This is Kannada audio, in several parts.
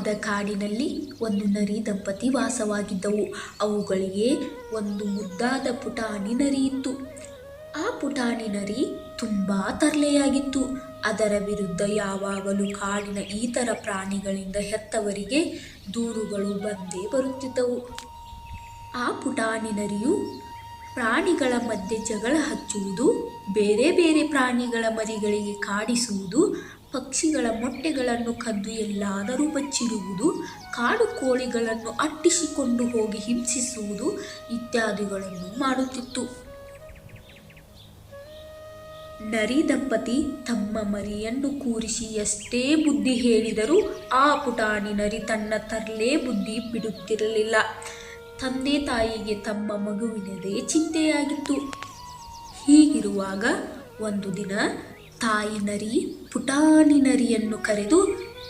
ಕಾಡಿನಲ್ಲಿ ಒಂದು ನರಿ ದಂಪತಿ ವಾಸವಾಗಿದ್ದವು. ಅವುಗಳಿಗೆ ಒಂದು ಮುದ್ದಾದ ಪುಟಾಣಿ ನರಿ ಇತ್ತು. ಆ ಪುಟಾಣಿ ನರಿ ತುಂಬ ತರಲೆಯಾಗಿತ್ತು. ಅದರ ವಿರುದ್ಧ ಯಾವಾಗಲೂ ಕಾಡಿನ ಇತರ ಪ್ರಾಣಿಗಳಿಂದ ಹೆತ್ತವರಿಗೆ ದೂರುಗಳು ಬಂದೇ ಬರುತ್ತಿದ್ದವು. ಆ ಪುಟಾಣಿ ನರಿಯು ಪ್ರಾಣಿಗಳ ಮಧ್ಯೆ ಜಗಳ ಹಚ್ಚುವುದು, ಬೇರೆ ಬೇರೆ ಪ್ರಾಣಿಗಳ ಮರಿಗಳಿಗೆ ಕಾಡಿಸುವುದು ಪಕ್ಷಿಗಳ ಮೊಟ್ಟೆಗಳನ್ನು ಕದ್ದು ಎಲ್ಲಾದರೂ ಬಚ್ಚಿಡುವುದು, ಕಾಡು ಕೋಳಿಗಳನ್ನು ಅಟ್ಟಿಸಿಕೊಂಡು ಹೋಗಿ ಹಿಂಸಿಸುವುದು ಇತ್ಯಾದಿಗಳನ್ನು ಮಾಡುತ್ತಿತ್ತು. ನರಿ ದಂಪತಿ ತಮ್ಮ ಮರಿಯನ್ನು ಕೂರಿಸಿ ಎಷ್ಟೇ ಬುದ್ಧಿ ಹೇಳಿದರೂ ಆ ಪುಟಾಣಿ ನರಿ ತನ್ನ ತರಲೇ ಬುದ್ಧಿ ಬಿಡುತ್ತಿರಲಿಲ್ಲ. ತಂದೆ ತಾಯಿಗೆ ತಮ್ಮ ಮಗುವಿನದೇ ಚಿಂತೆಯಾಗಿತ್ತು. ಹೀಗಿರುವಾಗ ಒಂದು ದಿನ ತಾಯಿ ನರಿ ಪುಟಾಣಿ ನರಿಯನ್ನು ಕರೆದು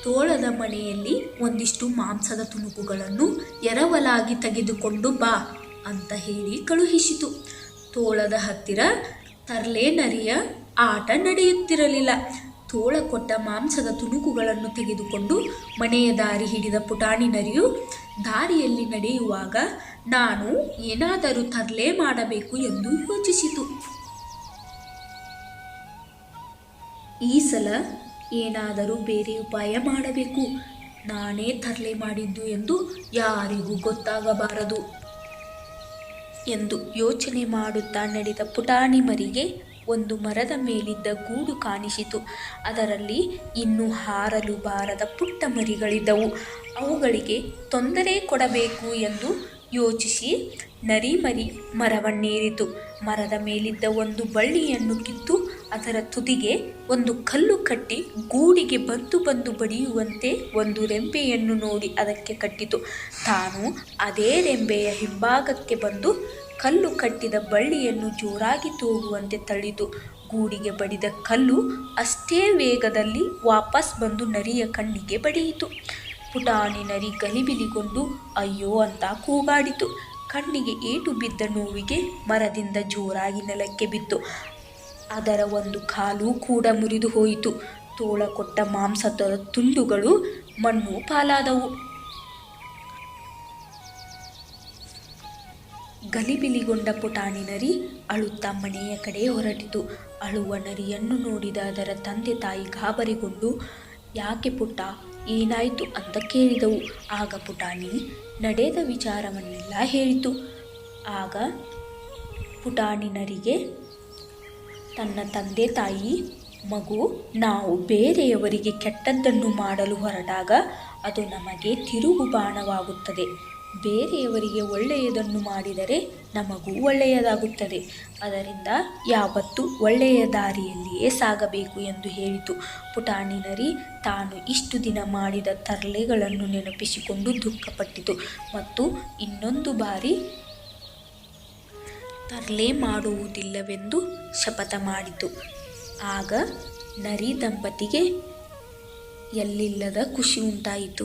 ತೋಳದ ಮನೆಯಲ್ಲಿ ಒಂದಿಷ್ಟು ಮಾಂಸದ ತುಣುಕುಗಳನ್ನು ಎರವಲಾಗಿ ತೆಗೆದುಕೊಂಡು ಬಾ ಅಂತ ಹೇಳಿ ಕಳುಹಿಸಿತು. ತೋಳದ ಹತ್ತಿರ ತರ್ಲೆ ನರಿಯ ಆಟ ನಡೆಯುತ್ತಿರಲಿಲ್ಲ. ತೋಳ ಕೊಟ್ಟ ಮಾಂಸದ ತುಣುಕುಗಳನ್ನು ತೆಗೆದುಕೊಂಡು ಮನೆಯ ದಾರಿ ಹಿಡಿದ ಪುಟಾಣಿ ನರಿಯು ದಾರಿಯಲ್ಲಿ ನಡೆಯುವಾಗ, ನಾನು ಏನಾದರೂ ತರ್ಲೆ ಮಾಡಬೇಕು ಎಂದು ಯೋಚಿಸಿತು. ಈ ಸಲ ಏನಾದರೂ ಬೇರೆ ಉಪಾಯ ಮಾಡಬೇಕು. ನಾನೇ ತರಲೆ ಮಾಡಿದ್ದು ಎಂದು ಯಾರಿಗೂ ಗೊತ್ತಾಗಬಾರದು ಎಂದು ಯೋಚನೆ ಮಾಡುತ್ತಾ ನಡೆದ ಪುಟಾಣಿ ಮರಿಗೆ ಒಂದು ಮರದ ಮೇಲಿದ್ದ ಗೂಡು ಕಾಣಿಸಿತು. ಅದರಲ್ಲಿ ಇನ್ನೂ ಹಾರಲು ಬಾರದ ಪುಟ್ಟ ಮರಿಗಳಿದ್ದವು. ಅವುಗಳಿಗೆ ತೊಂದರೆ ಕೊಡಬೇಕು ಎಂದು ಯೋಚಿಸಿ ನರಿಮರಿ ಮರವನ್ನೇರಿತು. ಮರದ ಮೇಲಿದ್ದ ಒಂದು ಬಳ್ಳಿಯನ್ನು ಕಿತ್ತು ಅದರ ತುದಿಗೆ ಒಂದು ಕಲ್ಲು ಕಟ್ಟಿ ಗೂಡಿಗೆ ಬಂದು ಬಂದು ಬಡಿಯುವಂತೆ ಒಂದು ರೆಂಬೆಯನ್ನು ನೋಡಿ ಅದಕ್ಕೆ ಕಟ್ಟಿತು. ತಾನು ಅದೇ ರೆಂಬೆಯ ಹಿಂಭಾಗಕ್ಕೆ ಬಂದು ಕಲ್ಲು ಕಟ್ಟಿದ ಬಳ್ಳಿಯನ್ನು ಜೋರಾಗಿ ತೂಗುವಂತೆ ತಳ್ಳಿತು. ಗೂಡಿಗೆ ಬಡಿದ ಕಲ್ಲು ಅಷ್ಟೇ ವೇಗದಲ್ಲಿ ವಾಪಸ್ ಬಂದು ನರಿಯ ಕಣ್ಣಿಗೆ ಬಡಿಯಿತು. ಪುಟಾಣಿ ನರಿ ಗಲಿಬಿಲಿಗೊಂಡು ಅಯ್ಯೋ ಅಂತ ಕೂಗಾಡಿತು. ಕಣ್ಣಿಗೆ ಏಟು ಬಿದ್ದ ನೋವಿಗೆ ಮರದಿಂದ ಜೋರಾಗಿ ನೆಲಕ್ಕೆ ಬಿತ್ತು. ಅದರ ಒಂದು ಕಾಲು ಕೂಡ ಮುರಿದು ಹೋಯಿತು. ತೋಳ ಕೊಟ್ಟ ಮಾಂಸದ ತುಂಡುಗಳು ಮಣ್ಣು ಪಾಲಾದವು ಗಲಿಬಿಲಿಗೊಂಡ ಪುಟಾಣಿ ನರಿ ಅಳುತ್ತಾ ಮನೆಯ ಕಡೆ ಹೊರಟಿತು. ಅಳುವ ನರಿಯನ್ನು ನೋಡಿದ ಅದರ ತಂದೆ ತಾಯಿ ಗಾಬರಿಗೊಂಡು, ಯಾಕೆ ಪುಟ್ಟ, ಏನಾಯಿತು ಅಂತ ಕೇಳಿದವು. ಆಗ ಪುಟಾಣಿ ನಡೆದ ವಿಚಾರವನ್ನೆಲ್ಲ ಹೇಳಿತು. ಆಗ ಪುಟಾಣಿ ನರಿಗೆ ತನ್ನ ತಂದೆ ತಾಯಿ, ಮಗು, ನಾವು ಬೇರೆಯವರಿಗೆ ಕೆಟ್ಟದ್ದನ್ನು ಮಾಡಲು ಹೊರಟಾಗ ಅದು ನಮಗೆ ತಿರುಗು ಬಾಣವಾಗುತ್ತದೆ. ಬೇರೆಯವರಿಗೆ ಒಳ್ಳೆಯದನ್ನು ಮಾಡಿದರೆ ನಮಗೂ ಒಳ್ಳೆಯದಾಗುತ್ತದೆ. ಅದರಿಂದ ಯಾವತ್ತೂ ಒಳ್ಳೆಯ ದಾರಿಯಲ್ಲಿಯೇ ಸಾಗಬೇಕು ಎಂದು ಹೇಳಿತು. ಪುಟಾಣಿ ನರಿ ತಾನು ಇಷ್ಟು ದಿನ ಮಾಡಿದ ತರಲೆಗಳನ್ನು ನೆನಪಿಸಿಕೊಂಡು ದುಃಖಪಟ್ಟಿತು. ಮತ್ತು ಇನ್ನೊಂದು ಬಾರಿ ತರಲೆ ಮಾಡುವುದಿಲ್ಲವೆಂದು ಶಪಥ ಮಾಡಿತು. ಆಗ ನರಿ ದಂಪತಿಗೆ ಎಲ್ಲಿಲ್ಲದ ಖುಷಿ ಉಂಟಾಯಿತು.